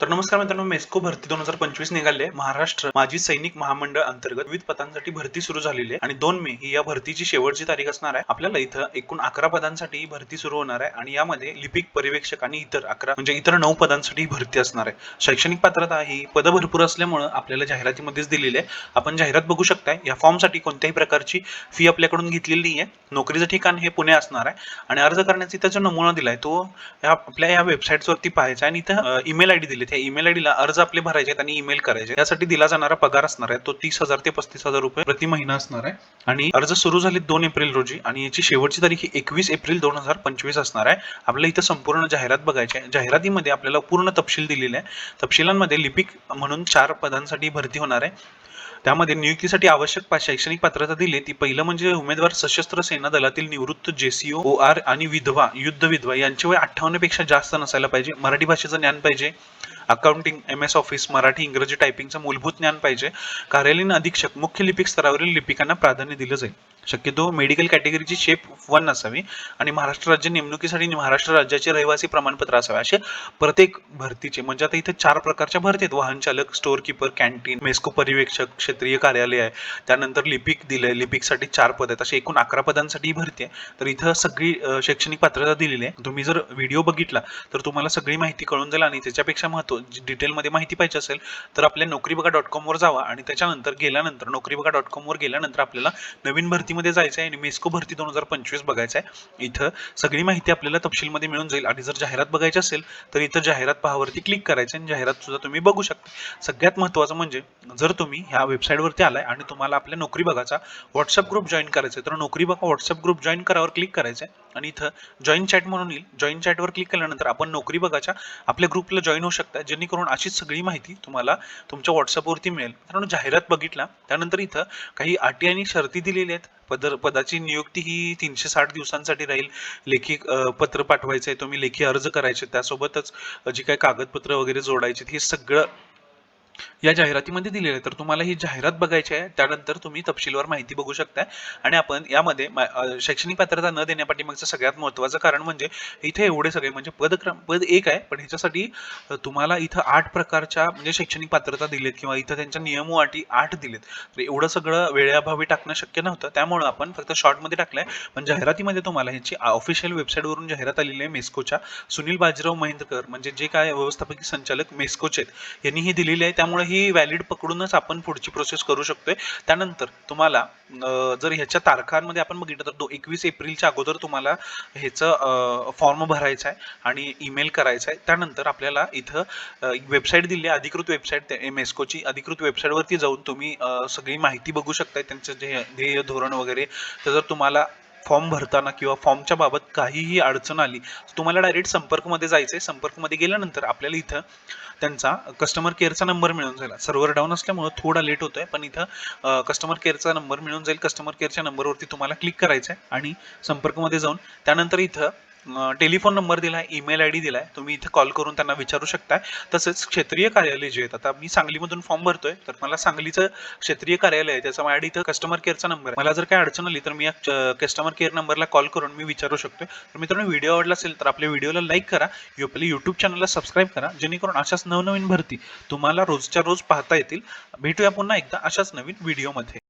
तर नमस्कार मित्रांनो मेस्को भरती दोन हजार पंचवीस निघाले. महाराष्ट्र माजी सैनिक महामंडळ अंतर्गत विविध पदांसाठी भरती सुरू झालेली आहे. आणि दोन मे ही या भरतीची शेवटची तारीख असणार आहे. आपल्याला इथं एकूण अकरा पदांसाठी ही भरती सुरू होणार आहे. आणि यामध्ये लिपिक पर्यवेक्षक आणि इतर अकरा म्हणजे इतर नऊ पदांसाठी ही भरती असणार आहे. शैक्षणिक पात्रता ही पदं भरपूर असल्यामुळं आपल्याला जाहिरातीमध्येच दिलेली आहे. आपण जाहिरात बघू शकताय या फॉर्मसाठी कोणत्याही प्रकारची फी आपल्याकडून घेतलेली नाही आहे नोकरीचं ठिकाण हे पुणे असणार आहे. आणि अर्ज करण्याचा इथं जो नमुना दिलाय तो या आपल्या या वेबसाईटवरती पाहायचा आणि इथं ईमेल आय डी दिले त्या ईमेल आय डीला अर्ज आपले भरायचे आहेत आणि ईमेल करायचे त्यासाठी दिला जाणारा पगार असणार आहे तो तीस हजार ते पस्तीस हजार रुपये प्रति महिना असणार आहे. आणि अर्ज सुरू झाले दोन एप्रिल रोजी आणि याची शेवटची तारीख ही एकवीस एप्रिल दोन हजार पंचवीस असणार आहे. आपल्याला इथं संपूर्ण जाहिरात बघायची आहे. जाहिरातीमध्ये आपल्याला पूर्ण तपशील दिलेला आहे. तपशिलांमध्ये लिपिक म्हणून चार पदांसाठी भरती होणार आहे. त्यामध्ये नियुक्तीसाठी आवश्यक पा- शैक्षणिक पात्रता दिली. ती पहिलं म्हणजे उमेदवार सशस्त्र सेना दलातील निवृत्त जेसीओ ओ आर आणि विधवा युद्ध विधवा यांचे वय अठ्ठावन्नपेक्षा जास्त नसायला पाहिजे. मराठी भाषेचं ज्ञान पाहिजे. Accounting M S office Marathi इंग्रजी टायपिंगचं मूलभूत ज्ञान पाहिजे. कार्यालयीन अधीक्षक मुख्य लिपिक स्तरावरील लिपिकांना प्राधान्य दिलं जाईल. शक्यतो मेडिकल कॅटेगरीची शेप वन असावी आणि महाराष्ट्र राज्य नेमणुकीसाठी महाराष्ट्र राज्याचे रहिवासी प्रमाणपत्र असावे. असे प्रत्येक भरतीचे म्हणजे आता इथे चार प्रकारच्या भरती आहेत. वाहन चालक स्टोअर किपर कॅन्टीन मेस्को पर्यवेक्षक क्षेत्रीय कार्यालय आहे. त्यानंतर लिपिक दिलंय. लिपिकसाठी चार पद आहेत. असे एकूण अकरा पदांसाठी भरती आहे. तर इथं सगळी शैक्षणिक पात्रता दिलेली आहे. तुम्ही जर व्हिडिओ बघितला तर तुम्हाला सगळी माहिती कळून जाईल आणि त्याच्यापेक्षा महत्त्व डिटेलमध्ये माहिती पाहिजे असेल तर आपल्या नोकरी बघा डॉट कॉमवर जावा आणि त्याच्यानंतर गेल्यानंतर नोकरी बघा डॉट कॉमवर गेल्यानंतर आपल्याला नवीन भरतीमध्ये जायचं आहे आणि मेस्को भरती दोन हजार पंचवीस बघायचं आहे. इथं सगळी माहिती आपल्याला तपशीलमध्ये मिळून जाईल. आणि जर जाहिरात बघायची असेल तर इथं जाहिरात पहावरती क्लिक करायचं आणि जाहिरात सुद्धा तुम्ही बघू शकता. सगळ्यात महत्त्वाचं म्हणजे जर तुम्ही ह्या वेबसाईट वेबसाईटवरती आलाय आणि तुम्हाला आपल्या नोकरी बघाचा व्हॉट्सअप ग्रुप जॉईन करायचं आहे तर नोकरी बघा व्हॉट्सअप ग्रुप जॉईन करावर क्लिक करायचं आहे आणि इथं जॉईन चॅट म्हणून येईल. जॉईन चॅटवर क्लिक केल्यानंतर आपण नोकरी बघाच्या आपल्या ग्रुपला जॉईन होऊ शकता जेणेकरून अशीच सगळी माहिती तुम्हाला तुमच्या व्हॉट्सअपवरती मिळेल. मित्रांनो जाहिरात बघितला त्यानंतर इथं काही अटी आणि शर्ती दिलेल्या आहेत. पद पदाची नियुक्ती ही तीनशे साठ दिवसांसाठी राहील. लेखी पत्र पाठवायचं आहे तुम्ही लेखी अर्ज करायचे त्यासोबतच जी काही कागदपत्र वगैरे जोडायचे हे सगळं या जाहिरातीमध्ये दिलेलं. आहे तर तुम्हाला ही जाहिरात बघायची आहे त्यानंतर तुम्ही तपशीलवार माहिती बघू शकताय. आणि आपण यामध्ये मा- शैक्षणिक पात्रता न देण्यापाठीमागचं सगळ्यात महत्त्वाचं कारण म्हणजे इथे एवढे सगळे म्हणजे पदक्रम पद एक आहे. पण ह्याच्यासाठी तुम्हाला इथं आठ प्रकारच्या म्हणजे शैक्षणिक पात्रता दिलेत किंवा इथं त्यांच्या नियम अटी आठ दिलेत. तर एवढं सगळं वेळेअभावी टाकणं शक्य नव्हतं. त्यामुळं आपण फक्त शॉर्टमध्ये टाकलंय. पण जाहिरातीमध्ये तुम्हाला ह्याची ऑफिशियल वेबसाईटवरून जाहिरात आलेली आहे मेस्कोच्या. सुनील बाजीराव महेंद्रकर म्हणजे जे काय व्यवस्थापकीय संचालक मेस्कोचे आहेत यांनी ही दिलेली आहे. त्यामुळे ही व्हॅलिड पकडूनच आपण पुढची प्रोसेस करू शकतोय. त्यानंतर तुम्हाला जर ह्याच्या तारखांमध्ये आपण बघितलं तर दो एकवीस एप्रिलच्या अगोदर तुम्हाला ह्याचं फॉर्म भरायचा आहे आणि ईमेल करायचा आहे. त्यानंतर आपल्याला इथं वेबसाईट दिली आहे अधिकृत वेबसाईट एम एस्कोची अधिकृत वेबसाईटवरती जाऊन तुम्ही सगळी माहिती बघू शकताय. त्यांचं ध्येय धोरण वगैरे. तर जर तुम्हाला फॉर्म भरताना किंवा फॉर्मच्या बाबत काहीही अडचण आली तुम्हाला डायरेक्ट संपर्कमध्ये जायचं आहे संपर्कमध्ये गेल्यानंतर आपल्याला इथं त्यांचा कस्टमर केअरचा नंबर मिळून जाईल. सर्व्हर डाऊन असल्यामुळं थोडा लेट होतोय पण इथं कस्टमर केअरचा नंबर मिळून जाईल. कस्टमर केअरच्या नंबरवरती तुम्हाला क्लिक करायचं आहे आणि संपर्कमध्ये जाऊन त्यानंतर इथं टेलिफोन नंबर दिला आहे ईमेल आय डी दिला आहे तुम्ही इथे कॉल करून त्यांना विचारू शकताय. तसेच क्षेत्रीय कार्यालय जे आहेत आता मी सांगलीमधून फॉर्म भरतोय तर मला सांगलीचं क्षेत्रीय कार्यालय आहे त्याचा माझ्या इथं कस्टमर केअरचा नंबर आहे. मला जर काय अडचण आली तर मी या कस्टमर केअर नंबरला कॉल करून मी विचारू शकतोय. तर मित्रांनो व्हिडिओ आवडला असेल तर आपल्या व्हिडिओला लाईक करा. यु- आपल्या यूट्यूब चॅनलला सबस्क्राईब करा जेणेकरून अशाच नवनवीन भरती तुम्हाला रोजच्या रोज पाहता येतील. भेटूया पुन्हा एकदा अशाच नवीन व्हिडिओमध्ये